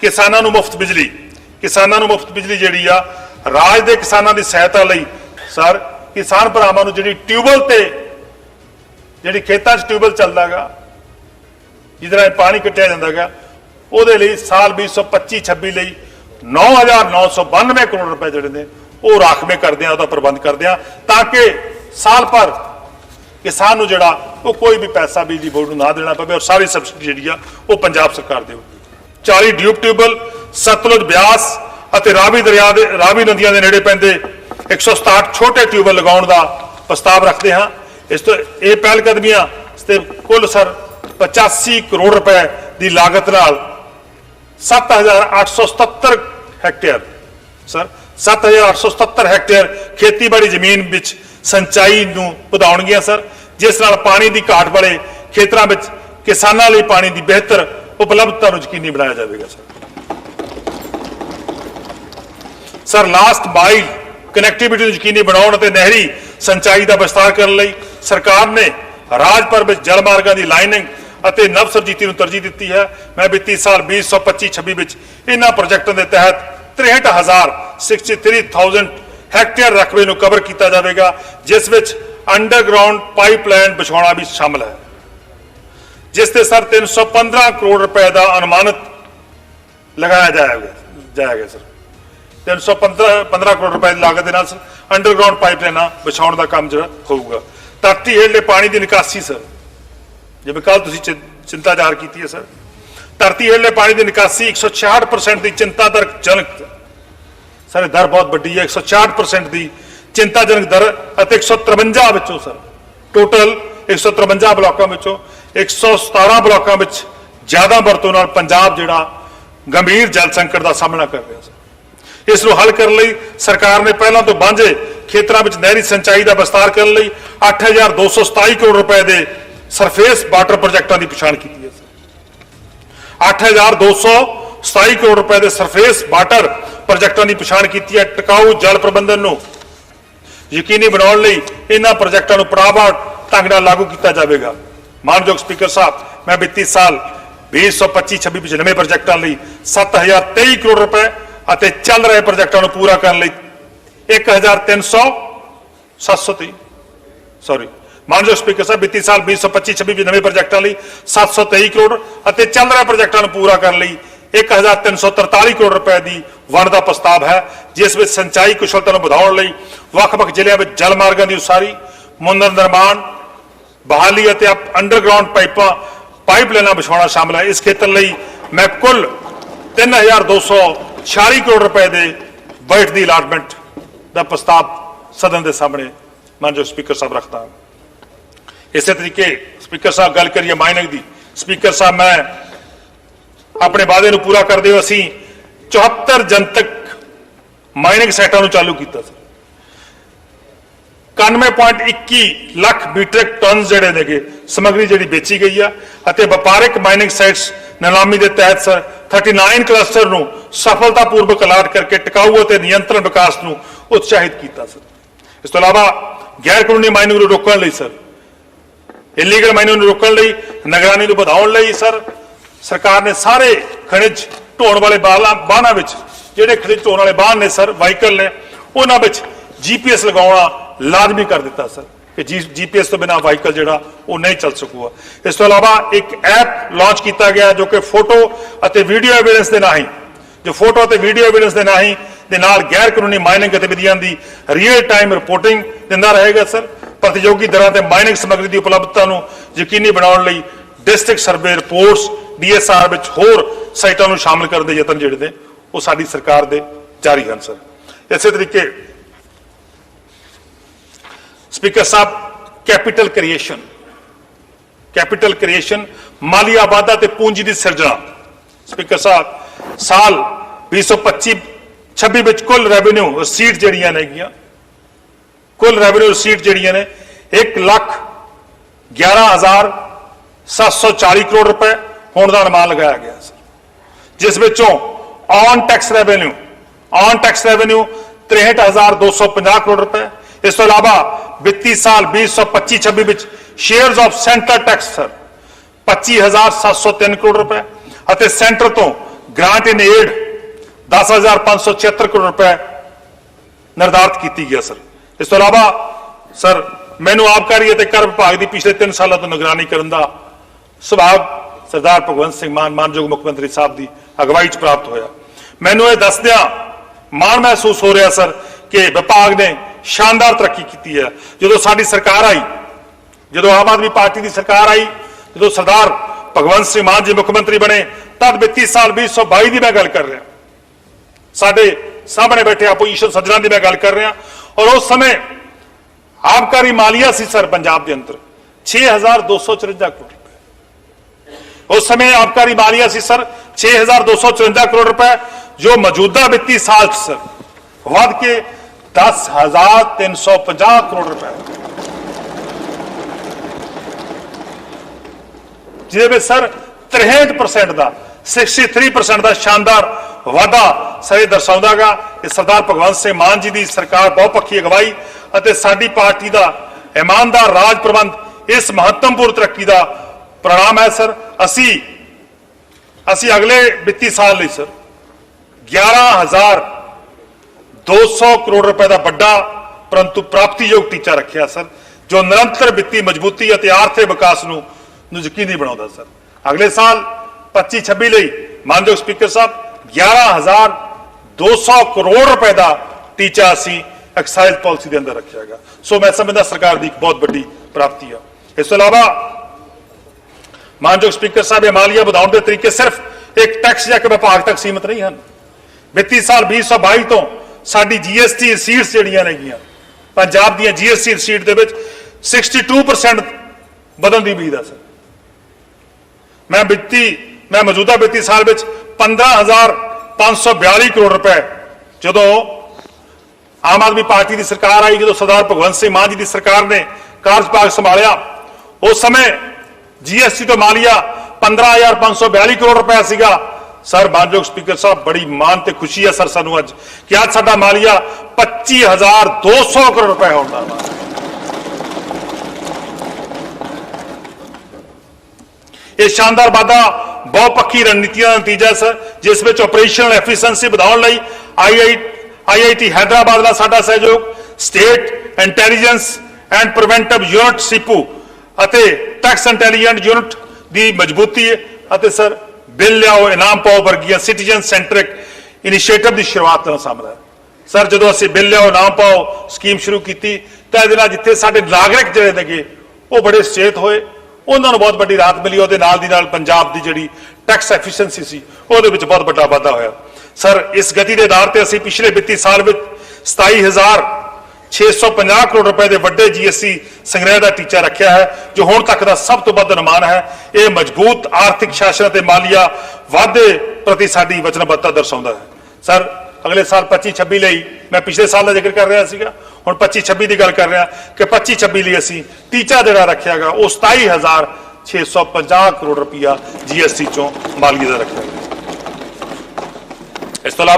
ਕਿਸਾਨਾਂ ਨੂੰ ਮੁਫਤ ਬਿਜਲੀ। ਕਿਸਾਨਾਂ ਨੂੰ ਮੁਫਤ ਬਿਜਲੀ ਜਿਹੜੀ ਆ, ਰਾਜ ਦੇ ਕਿਸਾਨਾਂ ਦੀ ਸਹਾਇਤਾ ਲਈ, ਸਰ, ਕਿਸਾਨ ਭਰਾਵਾਂ ਨੂੰ ਜਿਹੜੀ ਟਿਊਬਲ ਤੇ, ਜਿਹੜੀ ਖੇਤਾਂ 'ਚ ਟਿਊਬਲ ਚੱਲਦਾਗਾ ਜਿਹਦੇ ਨਾਲ ਪਾਣੀ ਕੱਟਿਆ ਜਾਂਦਾਗਾ ਉਹਦੇ ਲਈ ਸਾਲ 2025-26 ਲਈ 9992 ਕਰੋੜ ਰੁਪਏ ਜਿਹੜੇ ਨੇ, ਉਹ ਰਾਖਵੇਂ ਕਰਦੇ ਆ, ਉਹਦਾ ਪ੍ਰਬੰਧ ਕਰਦੇ ਆ, ਤਾਂ ਕਿ ਸਾਲ ਭਰ ਕਿਸਾਨ ਨੂੰ ਜਿਹੜਾ, ਉਹ ਕੋਈ ਵੀ ਪੈਸਾ ਬਿਜਲੀ ਬੋਰਡ ਨੂੰ ਨਾ ਦੇਣਾ ਪਵੇ, ਔਰ ਸਾਰੀ ਸਬਸਿਡੀ ਜਿਹੜੀ ਆ, ਉਹ ਪੰਜਾਬ ਸਰਕਾਰ ਦੇਵੇ 40 ਡਿਊਬ ਟਿਊਬਲ ਸਤਲੁਜ ਬਿਆਸ ਅਤੇ ਰਾਵੀ ਦਰਿਆ ਦੇ, ਰਾਵੀ ਨਦੀਆਂ ਦੇ ਨੇੜੇ ਪੈਂਦੇ 167 ਛੋਟੇ ਟਿਊਬਲ ਲਗਾਉਣ ਦਾ ਪ੍ਰਸਤਾਵ ਰੱਖਦੇ ਹਾਂ। ਇਸ ਤੋਂ ਇਹ ਪਹਿਲ ਕਦਮੀਆਂ ਤੇ ਕੁੱਲ ਸਰ 85 ਕਰੋੜ ਰੁਪਏ ਦੀ ਲਾਗਤ ਨਾਲ 7877 ਹੈਕਟੇਅਰ, ਸਰ 7877 ਹੈਕਟੇਅਰ ਖੇਤੀਬਾੜੀ ਜ਼ਮੀਨ ਵਿੱਚ ਸਿੰਚਾਈ ਨੂੰ ਵਧਾਉਣਗੀਆਂ, ਸਰ, ਜਿਸ ਨਾਲ ਪਾਣੀ ਦੀ ਘਾਟ ਵਾਲੇ ਖੇਤਰਾਂ ਵਿੱਚ ਕਿਸਾਨਾਂ ਲਈ ਪਾਣੀ ਦੀ ਬਿਹਤਰ ਉਪਲਬਧਤਾ ਨੂੰ ਯਕੀਨੀ ਬਣਾਇਆ ਜਾਵੇਗਾ, sir. Sir last mile connectivity ਨੂੰ ਯਕੀਨੀ ਬਣਾਉਣ ਅਤੇ ਨਹਿਰੀ ਸਿੰਚਾਈ ਦਾ ਵਿਸਤਾਰ ਕਰਨ ਲਈ ਸਰਕਾਰ ਨੇ ਰਾਜ ਭਰ ਵਿੱਚ ਜਲ ਮਾਰਗਾਂ ਦੀ ਲਾਈਨਿੰਗ ਅਤੇ ਨਵਸਰਜੀਤੀ ਨੂੰ ਤਰਜੀਹ ਦਿੱਤੀ ਹੈ। ਮੈਂ ਵਿੱਤੀ ਸਾਲ 2025-26 ਵਿੱਚ ਇਹਨਾਂ ਪ੍ਰੋਜੈਕਟਾਂ ਦੇ ਤਹਿਤ 63000 ਹੈਕਟੇਅਰ ਰਕਬੇ ਨੂੰ ਕਵਰ ਕੀਤਾ ਜਾਵੇਗਾ, ਜਿਸ ਵਿੱਚ ਅੰਡਰਗਰਾਉਂਡ ਪਾਈਪਲਾਈਨ ਵਿਛਾਉਣਾ ਵੀ ਸ਼ਾਮਲ ਹੈ। ਜਿਸ ਤੇ ਸਰ 315 ਕਰੋੜ ਰੁਪਏ ਦਾ ਅਨੁਮਾਨਿਤ ਲਗਾਇਆ ਜਾਏਗਾ ਜਾਏਗਾ ਸਰ। 315 15 ਕਰੋੜ ਰੁਪਏ ਦੀ ਲਾਗਤ ਦੇ ਨਾਲ ਅੰਡਰਗਰਾਉਂਡ ਪਾਈਪਲਾਈਨਾਂ ਵਿਛਾਉਣ ਦਾ ਕੰਮ ਜਿਹੜਾ ਹੋਊਗਾ। ਧਰਤੀ ਹੇਠਲੇ ਪਾਣੀ ਦੀ ਨਿਕਾਸੀ ਸਰ। ਜਿਵੇਂ ਕੱਲ ਤੁਸੀਂ ਚਿੰਤਾ ਜ਼ਾਹਰ ਕੀਤੀ ਹੈ ਸਰ। ਧਰਤੀ ਹੇਠਲੇ ਪਾਣੀ ਦੀ ਨਿਕਾਸੀ 166% ਦੀ ਚਿੰਤਾਜਨਕ ਜਨਕ ਸਰ ਦਰ ਬਹੁਤ ਵੱਡੀ ਹੈ। 166% ਦੀ ਚਿੰਤਾਜਨਕ ਦਰ ਅਤੇ 153 ਵਿੱਚੋਂ ਸਰ। ਟੋਟਲ 153 ਬਲਾਕਾਂ ਵਿੱਚੋਂ 117 ਬਲਾਕਾਂ ਵਿੱਚ ਜ਼ਿਆਦਾ ਵਰਤੋਂ ਨਾਲ ਪੰਜਾਬ ਜਿਹੜਾ ਗੰਭੀਰ ਜਲ ਸੰਕਟ ਦਾ ਸਾਹਮਣਾ ਕਰ ਰਿਹਾ ਸੀ। ਇਸ ਨੂੰ ਹੱਲ ਕਰਨ ਲਈ ਸਰਕਾਰ ਨੇ ਪਹਿਲਾਂ ਤੋਂ ਵਾਂਝੇ ਖੇਤਰਾਂ ਵਿੱਚ ਨਹਿਰੀ ਸਿੰਚਾਈ ਦਾ ਵਿਸਤਾਰ ਕਰਨ ਲਈ 8227 ਕਰੋੜ ਰੁਪਏ ਦੇ ਸਰਫੇਸ ਵਾਟਰ ਪ੍ਰੋਜੈਕਟਾਂ ਦੀ ਪਛਾਣ ਕੀਤੀ ਹੈ ਸਰ। 8227 ਕਰੋੜ ਰੁਪਏ ਦੇ ਸਰਫੇਸ ਵਾਟਰ ਪ੍ਰੋਜੈਕਟਾਂ ਦੀ ਪਛਾਣ ਕੀਤੀ ਹੈ ਟਿਕਾਊ ਜਲ ਪ੍ਰਬੰਧਨ ਨੂੰ। ਯਕੀਨੀ ਬਣਾਉਣ ਲਈ ਇਹਨਾਂ ਪ੍ਰੋਜੈਕਟਾਂ ਨੂੰ ਪੜਾਵਾਰ ਢੰਗ ਨਾਲ ਲਾਗੂ ਕੀਤਾ ਜਾਵੇਗਾ। ਮਾਨਯੋਗ ਸਪੀਕਰ ਸਾਹਿਬ, ਮੈਂ ਵਿੱਤੀ ਸਾਲ 2025-26 ਵਿੱਚ ਨਵੇਂ ਪ੍ਰੋਜੈਕਟਾਂ ਲਈ 7023 ਕਰੋੜ ਰੁਪਏ ਅਤੇ ਚੱਲ ਰਹੇ ਪ੍ਰੋਜੈਕਟਾਂ ਨੂੰ ਪੂਰਾ ਕਰਨ ਲਈ 1300 723 ਸੌਰੀ ਮਾਨਯੋਗ ਸਪੀਕਰ ਸਾਹਿਬ, ਵਿੱਤੀ ਸਾਲ 2025-26 ਵਿੱਚ ਨਵੇਂ ਪ੍ਰੋਜੈਕਟਾਂ ਲਈ 723 ਕਰੋੜ ਅਤੇ ਚੱਲ ਰਹੇ ਪ੍ਰੋਜੈਕਟਾਂ ਨੂੰ ਪੂਰਾ ਕਰਨ ਲਈ 1343 ਕਰੋੜ ਰੁਪਏ ਦੀ ਵੰਡ ਦਾ ਪ੍ਰਸਤਾਵ ਹੈ, ਜਿਸ ਵਿੱਚ ਸਿੰਚਾਈ ਕੁਸ਼ਲਤਾ ਨੂੰ ਵਧਾਉਣ ਲਈ ਵੱਖ-ਵੱਖ ਜ਼ਿਲ੍ਹਿਆਂ ਵਿੱਚ ਜਲ ਮਾਰਗਾਂ ਦੀ ਉਸਾਰੀ ਮੁੰਦਰ ਨਿਰਮਾਣ ਬਹਾਲੀ ਅਤੇ ਅਪ- ਅੰਡਰਗਰਾਉਂਡ ਪਾਈਪਾਂ ਪਾਈਪਲਾਈਨਾਂ ਵਿਛਾਉਣਾ ਸ਼ਾਮਲ ਹੈ। ਇਸ ਖੇਤਰ ਲਈ ਮੈਂ ਕੁੱਲ 3246 ਕਰੋੜ ਰੁਪਏ ਦੇ ਬਜਟ ਦੀ ਅਲਾਟਮੈਂਟ ਦਾ ਪ੍ਰਸਤਾਵ ਸਦਨ ਦੇ ਸਾਹਮਣੇ ਮਾਨਯੋਗ ਸਪੀਕਰ ਸਾਹਿਬ ਰੱਖਦਾ ਹਾਂ। ਇਸੇ ਤਰੀਕੇ ਸਪੀਕਰ ਸਾਹਿਬ ਗੱਲ ਕਰੀਏ ਮਾਈਨਿੰਗ ਦੀ। ਸਪੀਕਰ ਸਾਹਿਬ, ਮੈਂ ਆਪਣੇ ਵਾਅਦੇ ਨੂੰ ਪੂਰਾ ਕਰਦੇ ਹੋ ਅਸੀਂ 74 ਜਨਤਕ ਮਾਈਨਿੰਗ ਸਾਈਟਾਂ ਨੂੰ ਚਾਲੂ ਕੀਤਾ ਸੀ। 91.21 ਲੱਖ ਮੀਟ੍ਰਿਕ ਟਨ ਜਿਹੜੇ ਨੇਗੇ, ਸਮੱਗਰੀ ਜਿਹੜੀ ਵੇਚੀ ਗਈ ਆ ਅਤੇ ਵਪਾਰਕ ਮਾਈਨਿੰਗ ਸਾਈਟਸ ਨਿਲਾਮੀ ਦੇ ਤਹਿਤ ਸਰ 39 ਕਲਸਟਰ ਨੂੰ ਸਫਲਤਾਪੂਰਵਕ ਅਲਾਟ ਕਰਕੇ ਟਿਕਾਊ ਅਤੇ ਨਿਯੰਤਰਣ ਵਿਕਾਸ ਨੂੰ ਉਤਸ਼ਾਹਿਤ ਕੀਤਾ ਸਰ। ਇਸ ਤੋਂ ਇਲਾਵਾ ਗੈਰ ਕਾਨੂੰਨੀ ਮਾਈਨਿੰਗ ਨੂੰ ਰੋਕਣ ਲਈ ਸਰ ਇਲੀਗਲ ਮਾਈਨਿੰਗ ਨੂੰ ਰੋਕਣ ਲਈ, ਨਿਗਰਾਨੀ ਨੂੰ ਵਧਾਉਣ ਲਈ ਸਰ, ਸਰਕਾਰ ਨੇ ਸਾਰੇ ਖਣਿਜ ਢੋਣ ਵਾਲੇ ਬਾਲਾਂ ਬਾਹਾਂ ਵਿੱਚ ਜਿਹੜੇ ਖਣਿਜ ਢੋਣ ਵਾਲੇ ਬਾਹਨ ਨੇ ਸਰ, ਵਾਹੀਕਲ ਨੇ, ਉਹਨਾਂ ਵਿੱਚ ਜੀਪੀਐਸ ਲਗਾਉਣਾ ਲਾਜ਼ਮੀ ਕਰ ਦਿੱਤਾ, ਸਰ। ਕਿ ਜੀਪੀਐਸ ਤੋਂ ਬਿਨਾ ਵਾਹੀਕਲ ਜਿਹੜਾ, ਉਹ ਨਹੀਂ ਚੱਲ ਸਕੂਗਾ। ਇਸ ਤੋਂ ਇਲਾਵਾ ਇੱਕ ਐਪ ਲਾਂਚ ਕੀਤਾ ਗਿਆ ਜੋ ਕਿ ਫੋਟੋ ਅਤੇ ਵੀਡੀਓ ਐਵੀਡੈਂਸ ਦੇ ਰਾਹੀਂ ਜੋ ਫੋਟੋ ਅਤੇ ਵੀਡੀਓ ਐਵੀਡੈਂਸ ਦੇ ਰਾਹੀਂ ਦੇ ਨਾਲ ਗੈਰ ਕਾਨੂੰਨੀ ਮਾਈਨਿੰਗ ਗਤੀਵਿਧੀਆਂ ਦੀ ਰੀਅਲ ਟਾਈਮ ਰਿਪੋਰਟਿੰਗ ਦਿੰਦਾ ਰਹੇਗਾ, ਸਰ। ਪ੍ਰਤੀਯੋਗੀ ਦਰਾਂ ਤੇ ਮਾਈਨਿੰਗ ਸਮੱਗਰੀ ਦੀ ਉਪਲਬਧਤਾ ਨੂੰ ਯਕੀਨੀ ਬਣਾਉਣ ਲਈ ਡਿਸਟ੍ਰਿਕਟ ਸਰਵੇ ਰਿਪੋਰਟਸ ਡੀਐਸਆਰ ਵਿੱਚ ਹੋਰ ਸਾਈਟਾਂ ਨੂੰ ਸ਼ਾਮਲ ਕਰਨ ਦੇ ਯਤਨ ਜਿਹੜੇ ਨੇ, ਉਹ ਸਾਡੀ ਸਰਕਾਰ ਦੇ ਜਾਰੀ ਹਨ, ਸਰ। ਇਸੇ ਤਰੀਕੇ ਸਪੀਕਰ ਸਾਹਿਬ ਕੈਪੀਟਲ ਕ੍ਰੀਏਸ਼ਨ ਕੈਪੀਟਲ ਕ੍ਰੀਏਸ਼ਨ ਮਾਲੀਆ ਵਾਧਾ ਤੇ ਪੂੰਜੀ ਦੀ ਸਿਰਜਣਾ ਸਪੀਕਰ ਸਾਹਿਬ ਸਾਲ 2025 26 ਵਿੱਚ ਕੁੱਲ ਰੈਵਨਿਊ ਰਸੀਟ ਜਿਹੜੀਆਂ ਨੇਗੀਆਂ ਕੁੱਲ ਰੈਵਨਿਊ ਰਸੀਟ ਜਿਹੜੀਆਂ ਨੇ 1 ਲੱਖ 11740 ਕਰੋੜ ਰੁਪਏ ਹੋਣ ਦਾ ਅਨੁਮਾਨ ਲਗਾਇਆ ਗਿਆ ਸੀ ਜਿਸ ਵਿੱਚੋਂ own tax revenue own tax revenue 63250 crore ਰੁਪਏ ਇਸ ਤੋਂ ਇਲਾਵਾ ਵਿੱਤੀ ਸਾਲ 2025-26 ਵਿੱਚ shares of centre tax sir 25703 crore ਰੁਪਏ ਅਤੇ ਸੈਂਟਰ ਤੋਂ ਗ੍ਰਾਂਟ ਇਨ ਏਡ 10576 ਕਰੋੜ ਰੁਪਏ ਨਿਰਧਾਰਤ ਕੀਤੀ ਗਿਆ ਸਰ ਇਸ ਤੋਂ ਇਲਾਵਾ ਸਰ ਮੈਨੂੰ ਆਬਕਾਰੀ ਅਤੇ ਕਰ ਵਿਭਾਗ ਦੀ ਪਿਛਲੇ 3 ਸਾਲਾਂ ਤੋਂ ਨਿਗਰਾਨੀ ਕਰਨ ਦਾ ਸੁਭਾਗ ਸਰਦਾਰ ਭਗਵੰਤ ਸਿੰਘ ਮਾਨ, ਮਾਨਯੋਗ ਮੁੱਖ ਮੰਤਰੀ ਸਾਹਿਬ ਦੀ ਅਗਵਾਈ 'ਚ ਪ੍ਰਾਪਤ ਹੋਇਆ। ਮੈਨੂੰ ਇਹ ਦੱਸਦਿਆਂ ਮਾਣ ਮਹਿਸੂਸ ਹੋ ਰਿਹਾ ਸਰ ਕਿ ਵਿਭਾਗ ਨੇ ਸ਼ਾਨਦਾਰ ਤਰੱਕੀ ਕੀਤੀ ਹੈ। ਜਦੋਂ ਸਾਡੀ ਸਰਕਾਰ ਆਈ, ਜਦੋਂ ਆਮ ਆਦਮੀ ਪਾਰਟੀ ਦੀ ਸਰਕਾਰ ਆਈ, ਜਦੋਂ ਸਰਦਾਰ ਭਗਵੰਤ ਸਿੰਘ ਮਾਨ ਜੀ ਮੁੱਖ ਮੰਤਰੀ ਬਣੇ, ਤਦ ਵਿੱਤੀ ਸਾਲ 2022 ਦੀ ਮੈਂ ਗੱਲ ਕਰ ਰਿਹਾ। ਸਾਡੇ ਸਾਹਮਣੇ ਬੈਠੇ ਆਪੋਜੀਸ਼ਨ ਸੱਜਣਾਂ ਦੀ ਮੈਂ ਗੱਲ ਕਰ ਰਿਹਾ। ਔਰ ਉਸ ਸਮੇਂ ਆਬਕਾਰੀ ਮਾਲੀਆ ਸੀ ਸਰ ਪੰਜਾਬ ਦੇ ਅੰਦਰ। 6254 ਕਰੋੜ ਰੁਪਏ। ਉਸ ਸਮੇਂ ਆਬਕਾਰੀ ਮਾਲੀਆ ਸੀ ਸਰ 6254 ਕਰੋੜ ਰੁਪਏ। ਜੋ ਮੌਜੂਦਾ ਵਿੱਤੀ ਸਾਲ 'ਚ ਸਰ, ਵੱਧ ਕੇ 10350 ਕਰੋੜ ਰੁਪਏ ਜਿਹਦੇ ਵਿੱਚ ਸਰ 63% ਦਾ 63% ਦਾ ਸ਼ਾਨਦਾਰ ਵਾਧਾ ਸਰ ਇਹ ਦਰਸਾਉਂਦਾਗਾ ਕਿ ਸਰਦਾਰ ਭਗਵੰਤ ਸਿੰਘ ਮਾਨ ਜੀ ਦੀ ਸਰਕਾਰ ਬਹੁਪੱਖੀ ਅਗਵਾਈ ਅਤੇ ਸਾਡੀ ਪਾਰਟੀ ਦਾ ਇਮਾਨਦਾਰ ਰਾਜ ਪ੍ਰਬੰਧ ਇਸ ਮਹੱਤਵਪੂਰਨ ਤਰੱਕੀ ਦਾ ਪ੍ਰਣਾਮ ਹੈ ਸਰ ਅਸੀਂ ਅਸੀਂ ਅਗਲੇ ਵਿੱਤੀ ਸਾਲ ਲਈ ਸਰ 11200 ਕਰੋੜ ਰੁਪਏ ਦਾ ਵੱਡਾ ਪਰੰਤੂ ਪ੍ਰਾਪਤੀਯੋਗ ਟੀਚਾ ਰੱਖਿਆ ਸਰ ਜੋ ਨਿਰੰਤਰ ਵਿੱਤੀ ਮਜ਼ਬੂਤੀ ਅਤੇ ਆਰਥਿਕ ਵਿਕਾਸ ਨੂੰ ਨੂੰ ਯਕੀਨੀ ਬਣਾਉਂਦਾ ਸਰ ਅਗਲੇ ਸਾਲ 25 26 ਲਈ ਮਾਨਯੋਗ ਸਪੀਕਰ ਸਾਹਿਬ 11200 ਕਰੋੜ ਰੁਪਏ ਦਾ ਟੀਚਾ ਅਸੀਂ ਐਕਸਾਈਜ਼ ਪਾਲਿਸੀ ਦੇ ਅੰਦਰ ਰੱਖਿਆ ਗਿਆ ਸੋ ਮੈਂ ਸਮਝਦਾ ਸਰਕਾਰ ਦੀ ਇੱਕ ਬਹੁਤ ਵੱਡੀ ਪ੍ਰਾਪਤੀ ਹੈ ਇਸ ਤੋਂ ਇਲਾਵਾ ਮਾਨਯੋਗ ਸਪੀਕਰ ਸਾਹਿਬ ਇਹ ਮਾਲੀਆ ਵਧਾਉਣ ਦੇ ਤਰੀਕੇ ਸਿਰਫ ਇੱਕ ਟੈਕਸ ਜਾਂ ਇੱਕ ਵਿਭਾਗ ਤੱਕ ਸੀਮਿਤ ਨਹੀਂ ਹਨ ਵਿੱਤੀ ਸਾਲ 2022 ਤੋਂ ਸਾਡੀ ਜੀਐਸਟੀ ਰਸੀਟਸ ਜਿਹੜੀਆਂ ਨੇਗੀਆਂ, ਪੰਜਾਬ ਦੀਆਂ ਜੀਐਸਟੀ ਰਸੀਟ ਦੇ ਵਿੱਚ 62% ਵਧਣ ਦੀ ਉਮੀਦ ਹੈ ਸਰ। ਮੈਂ ਵਿੱਤੀ, ਮੈਂ ਮੌਜੂਦਾ ਵਿੱਤੀ ਸਾਲ ਵਿੱਚ 15542 ਕਰੋੜ ਰੁਪਏ ਜਦੋਂ ਆਮ ਆਦਮੀ ਪਾਰਟੀ ਦੀ ਸਰਕਾਰ ਆਈ, ਜਦੋਂ ਸਰਦਾਰ ਭਗਵੰਤ ਸਿੰਘ ਮਾਨ ਜੀ ਦੀ ਸਰਕਾਰ ਨੇ ਕਾਰਜਭਾਗ ਸੰਭਾਲਿਆ, ਉਸ ਸਮੇਂ ਜੀਐਸਟੀ ਤੋਂ ਮਾਲੀਆ 15542 ਕਰੋੜ ਰੁਪਏ ਸੀਗਾ। ਸਰ ਮਾਨਯੋਗ ਸਪੀਕਰ ਸਾਹਿਬ, ਬੜੀ ਮਾਣ ਤੇ ਖੁਸ਼ੀ ਹੈ ਸਰ ਸਾਨੂੰ ਅੱਜ ਕਿ ਅੱਜ ਸਾਡਾ ਮਾਲੀਆ 25200 ਕਰੋੜ ਰੁਪਏ ਹੋਣ ਦਾ ਇਹ ਸ਼ਾਨਦਾਰ ਵਾਧਾ ਬਹੁਪੱਖੀ ਰਣਨੀਤੀਆਂ ਦਾ ਨਤੀਜਾ ਹੈ ਸਰ, ਜਿਸ ਵਿੱਚ ਆਪਰੇਸ਼ਨਲ ਐਫੀਸ਼ੀਐਂਸੀ ਵਧਾਉਣ ਲਈ ਆਈਆਈ ਆਈਆਈਟੀ ਹੈਦਰਾਬਾਦ ਦਾ ਸਾਡਾ ਸਹਿਯੋਗ state intelligence and preventive unit ਸੀਪੂ ਅਤੇ ਟੈਕਸ ਇੰਟੈਲੀਜੈਂਟ ਯੂਨਿਟ ਦੀ ਮਜ਼ਬੂਤੀ ਅਤੇ ਸਰ ਬਿੱਲ ਲਿਆਓ, ਇਨਾਮ ਪਾਓ ਵਰਗੀਆਂ ਸਿਟੀਜ਼ਨ ਸੈਂਟਰਿਕ ਇਨੀਸ਼ੀਏਟਿਵ ਦੀ ਸ਼ੁਰੂਆਤ ਨਾਲ ਸ਼ਾਮਲ ਸਰ ਜਦੋਂ ਅਸੀਂ ਬਿੱਲ ਲਿਆਓ, ਇਨਾਮ ਪਾਓ ਸਕੀਮ ਸ਼ੁਰੂ ਕੀਤੀ, ਤਾਂ ਇਹਦੇ ਨਾਲ ਜਿੱਥੇ ਸਾਡੇ ਨਾਗਰਿਕ ਜਿਹੜੇ ਨੇਗੇ, ਉਹ ਬੜੇ ਸੁਚੇਤ ਹੋਏ। ਉਹਨਾਂ ਨੂੰ ਬਹੁਤ ਵੱਡੀ ਰਾਹਤ ਮਿਲੀ, ਉਹਦੇ ਨਾਲ ਦੀ ਨਾਲ ਪੰਜਾਬ ਦੀ ਜਿਹੜੀ ਟੈਕਸ ਐਫੀਸ਼ੀਐਂਸੀ ਸੀ, ਉਹਦੇ ਵਿੱਚ ਬਹੁਤ ਵੱਡਾ ਵਾਧਾ ਹੋਇਆ। ਸਰ ਇਸ ਗਤੀ ਦੇ ਆਧਾਰ ਤੇ ਅਸੀਂ ਪਿਛਲੇ ਵਿੱਤੀ ਸਾਲ ਵਿੱਚ 27650 ਕਰੋੜ ਰੁਪਏ ਦੇ ਵੱਡੇ ਜੀਐਸਟੀ ਸੰਗ੍ਰਹਿ ਦਾ ਟੀਚਾ ਰੱਖਿਆ ਹੈ, ਜੋ ਹੁਣ ਤੱਕ ਦਾ ਸਭ ਤੋਂ ਵੱਧ ਅਨੁਮਾਨ ਹੈ। ਇਹ ਮਜ਼ਬੂਤ ਆਰਥਿਕ ਸ਼ਾਸਨ ਅਤੇ ਮਾਲੀਆ ਵਾਧੇ ਪ੍ਰਤੀ ਸਾਡੀ ਵਚਨਬੱਧਤਾ ਦਰਸਾਉਂਦਾ ਹੈ। ਸਰ, ਅਗਲੇ ਸਾਲ 25 26 ਲਈ ਮੈਂ ਪਿਛਲੇ ਸਾਲ ਦਾ ਜ਼ਿਕਰ ਕਰ ਰਿਹਾ ਸੀਗਾ, ਹੁਣ 25 26 ਦੀ ਗੱਲ ਕਰ ਰਿਹਾ ਕਿ 25 26 ਲਈ ਅਸੀਂ ਟੀਚਾ ਜਿਹੜਾ ਰੱਖਿਆਗਾ ਉਹ 27650 ਕਰੋੜ ਰੁਪਇਆ ਜੀਐਸਟੀ ਚੋਂ ਮਾਲੀਆ ਦਾ ਰੱਖਿਆ ਗਿਆ ਇਸ ਤੋਂ ਇਲਾਵਾ